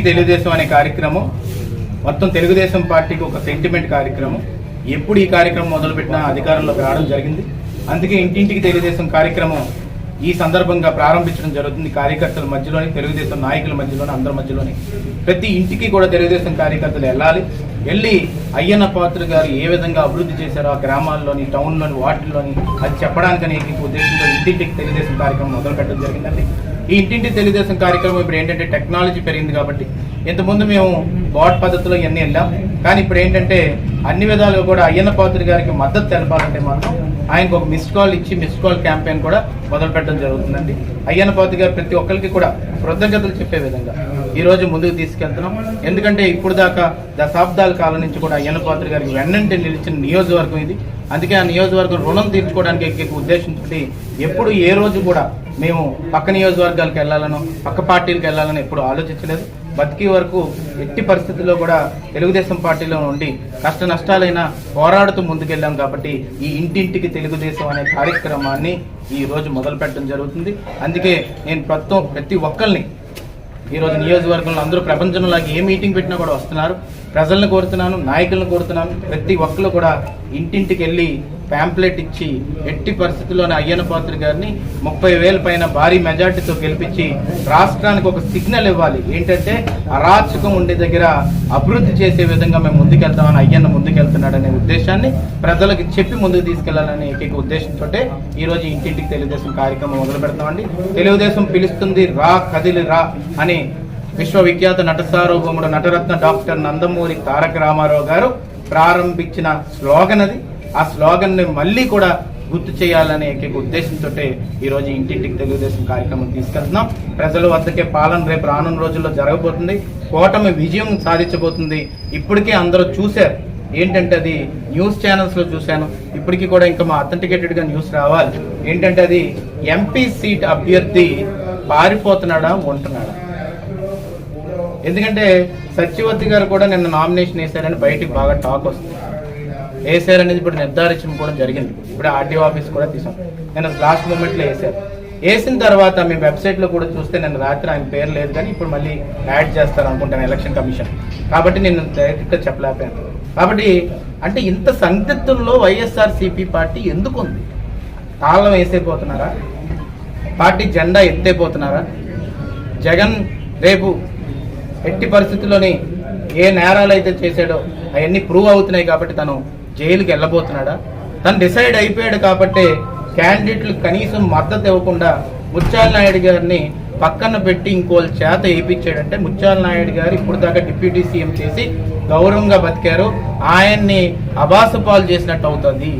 ఇంటింటికి తెలుగుదేశం అనే కార్యక్రమం మొత్తం తెలుగుదేశం పార్టీకి ఒక సెంటిమెంట్ కార్యక్రమం. ఎప్పుడు ఈ కార్యక్రమం మొదలుపెట్టినా అధికారంలోకి రావడం జరిగింది. అందుకే ఇంటింటికి తెలుగుదేశం కార్యక్రమం ఈ సందర్భంగా ప్రారంభించడం జరుగుతుంది. కార్యకర్తల మధ్యలోని తెలుగుదేశం నాయకుల మధ్యలోని అందరి మధ్యలోని. ప్రతి ఇంటికి కూడా తెలుగుదేశం కార్యకర్తలు వెళ్ళాలి. వెళ్ళి అయ్యన్న పాత్ర గారు ఏ విధంగా అభివృద్ధి చేశారో ఆ గ్రామాల్లోని టౌన్లోని వాటిల్లోని అది చెప్పడానికని ఈ ఉద్దేశంతో ఇంటింటికి తెలుగుదేశం కార్యక్రమం మొదలు పెట్టడం జరిగిందండి. ఈ ఇంటింటి తెలుగుదేశం కార్యక్రమం ఇప్పుడు ఏంటంటే టెక్నాలజీ పెరిగింది కాబట్టి ఇంతకుముందు మేము బాట్ పద్ధతిలో ఇవన్నీ వెళ్ళాం. కానీ ఇప్పుడు ఏంటంటే అన్ని విధాలుగా కూడా అయ్యన్న పాత్రి గారికి మద్దతు తెలపాలంటే మాత్రం ఆయనకు ఒక మిస్డ్ కాల్ ఇచ్చి మిస్డ్ కాల్ క్యాంపెయిన్ కూడా మొదలు పెట్టడం జరుగుతుందండి. అయ్యన్న పాత్రి గారు ప్రతి ఒక్కరికి కూడా కృతజ్ఞతలు చెప్పే విధంగా. ఈరోజు ముందుకు తీసుకెళ్తున్నాం. ఎందుకంటే ఇప్పుడు దాకా దశాబ్దాల కాలం నుంచి కూడా అయ్యన్న పాత్ర గారికి వెన్నంటే నిలిచిన నియోజకవర్గం ఇది. అందుకే ఆ నియోజకవర్గం రుణం తీర్చుకోవడానికి ఎక్కే ఉద్దేశంతో ఎప్పుడు ఏ రోజు కూడా మేము పక్క నియోజకవర్గాలకు వెళ్ళాలనో పక్క పార్టీలకు వెళ్ళాలని ఎప్పుడు ఆలోచించలేదు. బతికి వరకు ఎట్టి పరిస్థితుల్లో కూడా తెలుగుదేశం పార్టీలో ఉండి కష్ట నష్టాలైనా పోరాడుతూ ముందుకెళ్ళాం కాబట్టి ఈ ఇంటింటికి తెలుగుదేశం అనే కార్యక్రమాన్ని ఈ రోజు మొదలు పెట్టడం జరుగుతుంది. అందుకే నేను ప్రస్తుతం ప్రతి ఒక్కరిని ఈ రోజు నియోజకవర్గంలో అందరూ ప్రపంచంలో ఏ మీటింగ్ పెట్టినా కూడా వస్తున్నారు. ప్రజలను కోరుతున్నాను నాయకులను కోరుతున్నాను. ప్రతి ఒక్కరు కూడా ఇంటింటికి వెళ్ళి ప్యాంప్లెట్ ఇచ్చి ఎట్టి పరిస్థితుల్లోనే అయ్యన్న పాత్రి గారిని ముప్పై వేల పైన భారీ మెజార్టీతో గెలిపించి రాష్ట్రానికి ఒక సిగ్నల్ ఇవ్వాలి. ఏంటంటే అరాచకం ఉండే దగ్గర అభివృద్ధి చేసే విధంగా మేము ముందుకెళ్తామని అయ్యన్న ముందుకెళ్తున్నాడనే ఉద్దేశాన్ని ప్రజలకు చెప్పి ముందుకు తీసుకెళ్ళాలనే ఏకైక ఉద్దేశంతో ఈరోజు ఇంటింటికి తెలుగుదేశం కార్యక్రమం మొదలు పెడతామండి తెలుగుదేశం పిలుస్తుంది రా కదిలి రా అని విశ్వవిఖ్యాత నట సార్వభౌముడు నటరత్న డాక్టర్ నందమూరి తారక రామారావు గారు ప్రారంభించిన స్లోగన్ అది. ఆ స్లోగన్ని మళ్ళీ కూడా గుర్తు చేయాలనే ఏకైక ఉద్దేశంతో ఈరోజు ఇంటింటికి తెలుగుదేశం కార్యక్రమం తీసుకెళ్తున్నాం. ప్రజల వద్దకే పాలన రేపు రానున్న రోజుల్లో జరగబోతుంది. కూటమి విజయం సాధించబోతుంది. ఇప్పటికే అందరూ చూశారు. ఏంటంటే అది న్యూస్ ఛానల్స్లో చూశాను. ఇప్పటికీ కూడా ఇంకా మా అథెంటికేటెడ్గా న్యూస్ రావాలి. ఏంటంటే అది ఎంపీ సీట్ అభ్యర్థి పారిపోతున్నాడా ఉంటున్నాడా? ఎందుకంటే సత్యవతి గారు కూడా నిన్న నామినేషన్ వేశారని బయటికి బాగా టాక్ వస్తుంది. వేసారనేది ఇప్పుడు నిర్ధారించడం కూడా జరిగింది. ఇప్పుడు ఆర్డీఓ ఆఫీస్ కూడా తీసాం. నేను లాస్ట్ మూమెంట్లో వేసారు వేసిన తర్వాత మీ వెబ్సైట్లో కూడా చూస్తే నేను రాత్రి ఆయన పేరు లేదు కానీ ఇప్పుడు మళ్ళీ యాడ్ చేస్తారు అనుకుంటాను ఎలక్షన్ కమిషన్. కాబట్టి నేను డైరెక్ట్గా చెప్పలేకపోయాను. కాబట్టి అంటే ఇంత సందిగ్ధంలో వైఎస్ఆర్ సిపి పార్టీ ఎందుకు ఉంది తాళం వేసేపోతున్నారా? పార్టీ జెండా ఎత్తేపోతున్నారా? జగన్ రేపు ఎట్టి పరిస్థితుల్లోని ఏ నేరాలు అయితే చేశాడో అవన్నీ ప్రూవ్ అవుతున్నాయి కాబట్టి తను జైలుకి వెళ్ళబోతున్నాడా? తను డిసైడ్ అయిపోయాడు కాబట్టి క్యాండిడేట్లు కనీసం మద్దతు ఇవ్వకుండా ముత్యాల నాయుడు గారిని పక్కన పెట్టి ఇంకోళ్ళ చేత వేయించాడంటే ముత్యాల నాయుడు గారు ఇప్పుడు దాకా డిప్యూటీ సీఎం చేసి గౌరవంగా బతికారు. ఆయన్ని అబాసపాలు చేసినట్టు అవుతుంది.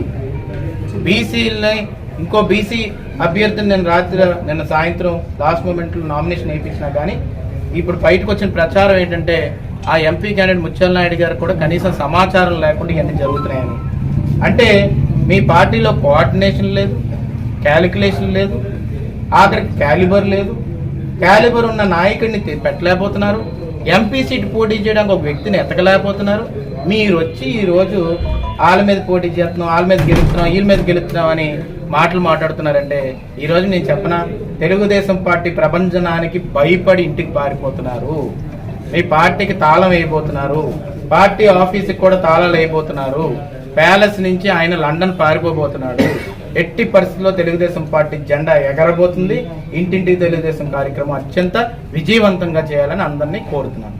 బీసీలని ఇంకో బీసీ అభ్యర్థిని నేను రాత్రి నిన్న సాయంత్రం లాస్ట్ మూమెంట్లో నామినేషన్ వేయించినా కానీ ఇప్పుడు బయటకు వచ్చిన ప్రచారం ఏంటంటే ఆ ఎంపీ క్యాండిడేట్ ముత్యాల నాయుడు గారు కూడా కనీసం సమాచారం లేకుండా ఇవన్నీ జరుగుతున్నాయని. అంటే మీ పార్టీలో కోఆర్డినేషన్ లేదు క్యాలిక్యులేషన్ లేదు ఆఖరికి క్యాలిబర్ లేదు. క్యాలిబర్ ఉన్న నాయకుడిని పెట్టలేకపోతున్నారు. ఎంపీ సీట్ పోటీ చేయడానికి ఒక వ్యక్తిని ఎతకలేకపోతున్నారు. మీరు వచ్చి ఈరోజు వాళ్ళ మీద పోటీ చేస్తున్నాం వాళ్ళ మీద గెలుస్తున్నాం వీళ్ళ మీద గెలుస్తున్నాం అని మాటలు మాట్లాడుతున్నారంటే ఈ రోజు నేను చెప్పనా? తెలుగుదేశం పార్టీ ప్రపంచనానికి భయపడి ఇంటికి పారిపోతున్నారు. మీ పార్టీకి తాళం వేయబోతున్నారు. పార్టీ ఆఫీస్కి కూడా తాళాలు వేయబోతున్నారు. ప్యాలెస్ నుంచి ఆయన లండన్ పారిపోబోతున్నాడు. ఎట్టి పరిస్థితుల్లో తెలుగుదేశం పార్టీ జెండా ఎగరబోతుంది. ఇంటింటికి తెలుగుదేశం కార్యక్రమం అత్యంత విజయవంతంగా చేయాలని అందరినీ కోరుతున్నాను.